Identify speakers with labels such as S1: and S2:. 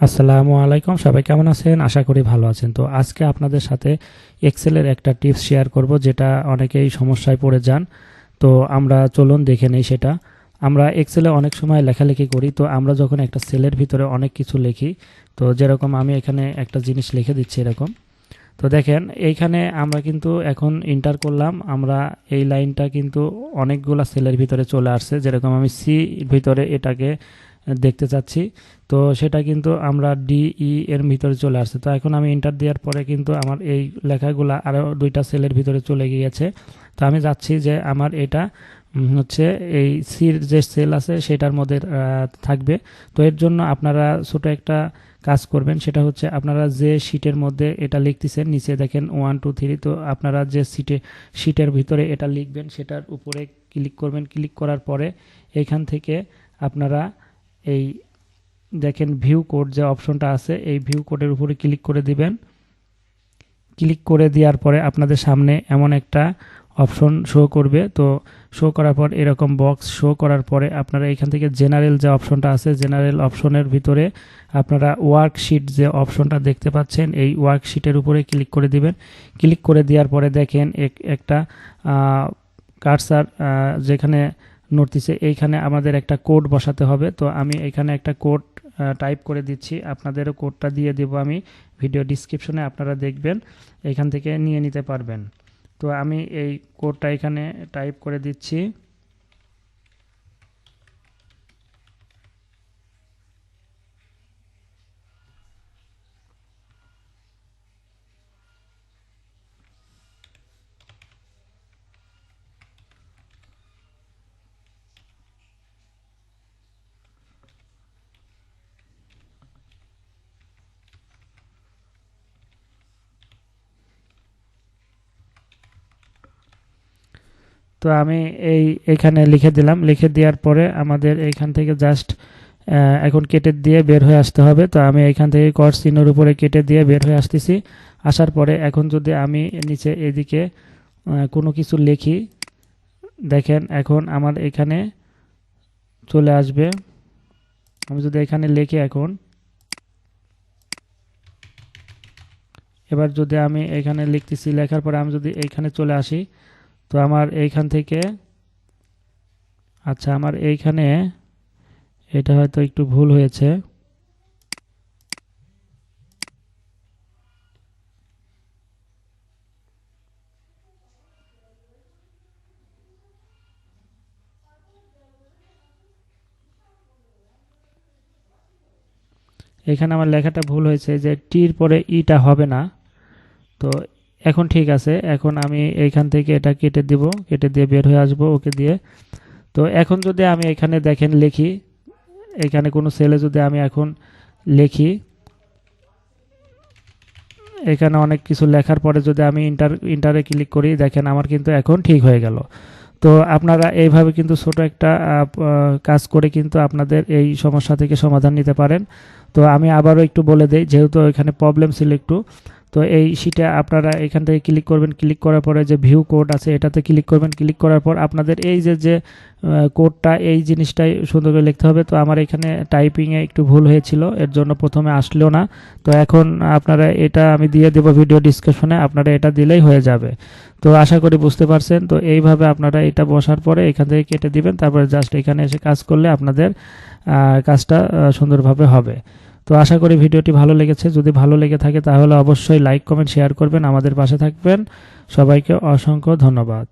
S1: আসসালামু আলাইকুম, সবাই কেমন আছেন? আশা করি ভালো আছেন। তো আজকে আপনাদের সাথে এক্সেলের একটা টিপস শেয়ার করব, যেটা অনেকেই সমস্যায় পড়ে যান। তো আমরা চলুন দেখে নেই সেটা। আমরা এক্সেলে অনেক সময় লেখালেখি করি, তো আমরা যখন একটা সেলের ভিতরে অনেক কিছু লিখি, তো যেরকম আমি এখানে একটা জিনিস লিখে দিচ্ছি এরকম। তো দেখেন, এইখানে আমরা কিন্তু এখন ইন্টার করলাম, আমরা এই লাইনটা কিন্তু অনেকগুলা সেলের ভিতরে চলে আসছে। যেরকম আমি সি ভিতরে এটাকে দেখতে চাচ্ছি। তো সেটা কিন্তু আমরা ডিই এর ভিতরে চলে আসছে। তো এখন আমি ইন্টার দেওয়ার পরে কিন্তু আমার এই লেখাগুলা আরও দুইটা সেলের ভিতরে চলে গিয়েছে। তো আমি যাচ্ছি যে আমার এটা হচ্ছে এই সির যে সেল আছে সেটার মধ্যে থাকবে। তো এর জন্য আপনারা ছোট একটা কাজ করবেন। সেটা হচ্ছে আপনারা যে শিটের মধ্যে এটা লিখতেছেন, নিচে দেখেন ওয়ান টু থ্রি তো আপনারা যে সিটে শিটের ভিতরে এটা লিখবেন, সেটার উপরে ক্লিক করবেন। ক্লিক করার পরে এখান থেকে আপনারা এই দেখেন ভিউ কোড যে অপশনটা আছে, এই ভিউ কোডের উপরে ক্লিক করে দিবেন। ক্লিক করে দেওয়ার পরে আপনাদের সামনে এমন একটা অপশন শো করবে। তো শো করার পর এরকম বক্স শো করার পরে আপনারা এখান থেকে জেনারেল যে অপশনটা আছে জেনারেল অপশনের ভিতরে আপনারা ওয়ার্কশিট যে অপশনটা দেখতে পাচ্ছেন, এই ওয়ার্কশিটের উপরে ক্লিক করে দিবেন। ক্লিক করে দেওয়ার পরে দেখেন এক- একটা কার্সার যেখানে নড়তিছে এইখানে আমাদের একটা কোড বসাতে হবে। তো আমি এখানে একটা কোড টাইপ করে দিচ্ছি। আপনাদেরও কোডটা দিয়ে দেব আমি। ভিডিও ডিসক্রিপশনে আপনারা দেখবেন, এখান থেকে নিয়ে নিতে পারবেন। তো আমি এই কোডটা এখানে টাইপ করে দিচ্ছি। তো আমি এই, এখানে লিখে দিলাম। লিখে দেওয়ার পরে আমাদের এইখান থেকে জাস্ট এখন কেটে দিয়ে বের হয়ে আসতে হবে। তো আমি এখান থেকে কট চিহ্নর উপরে কেটে দিয়ে বের হয়ে আসতেছি। আসার পরে এখন যদি আমি নিচে এদিকে কোনো কিছু লিখি, দেখেন এখন আমার এখানে চলে আসবে। আমি যদি এখানে লিখি এখন, এবার যদি আমি এখানে লিখতেছি, লেখার পরে আমি যদি এইখানে চলে আসি তো আমার এইখান থেকে আচ্ছা আমার এইখানে, এটা হয়তো একটু ভুল হয়েছে। এখানে আমার লেখাটা ভুল হয়েছে যে টির পরে ইটা হবে না। তো এখন ঠিক আছে, এখন আমি এইখান থেকে এটা কেটে দিব, কেটে দিয়ে বের হয়ে আসব ওকে দিয়ে। তো এখন যদি আমি এখানে দেখেন লিখি, এখানে কোনো সেলে যদি আমি এখন লিখি, এখানে অনেক কিছু লেখার পরে যদি আমি ইন্টার ইন্টারে ক্লিক করি, দেখেন আমার কিন্তু এখন ঠিক হয়ে গেল। তো আপনারা এইভাবে কিন্তু ছোট একটা কাজ করে কিন্তু আপনাদের এই সমস্যা থেকে সমাধান নিতে পারেন। তো আমি আবারও একটু বলে দেই, যেহেতু এখানে প্রবলেম ছিল একটু তো এই শিটে আপনারা এখান থেকে ক্লিক করবেন। ক্লিক করার পরে যে ভিউ কোড আছে, এটাতে ক্লিক করবেন। ক্লিক করার পর আপনাদের এই যে যে কোডটা এই জিনিসটাই সুন্দর করে লিখতে হবে। তো আমার এখানে টাইপিংয়ে একটু ভুল হয়েছিল, এর জন্য প্রথমে আসলো না। তো এখন আপনারা এটা আমি দিয়ে দেবো ভিডিও ডিসক্রিপশনে আপনারা এটা দিলেই হয়ে যাবে। তো আশা করি বুঝতে পারছেন। তো এইভাবে আপনারা এটা বসার পরে এখান থেকে কেটে দিবেন। তারপরে জাস্ট এখানে এসে কাজ করলে আপনাদের কাজটা সুন্দরভাবে হবে। তো আশা করি ভিডিওটি ভালো লেগেছে। যদি ভালো লেগে থাকে তাহলে অবশ্যই লাইক কমেন্ট শেয়ার করবেন। আমাদের পাশে থাকবেন। সবাইকে অসংখ্য ধন্যবাদ।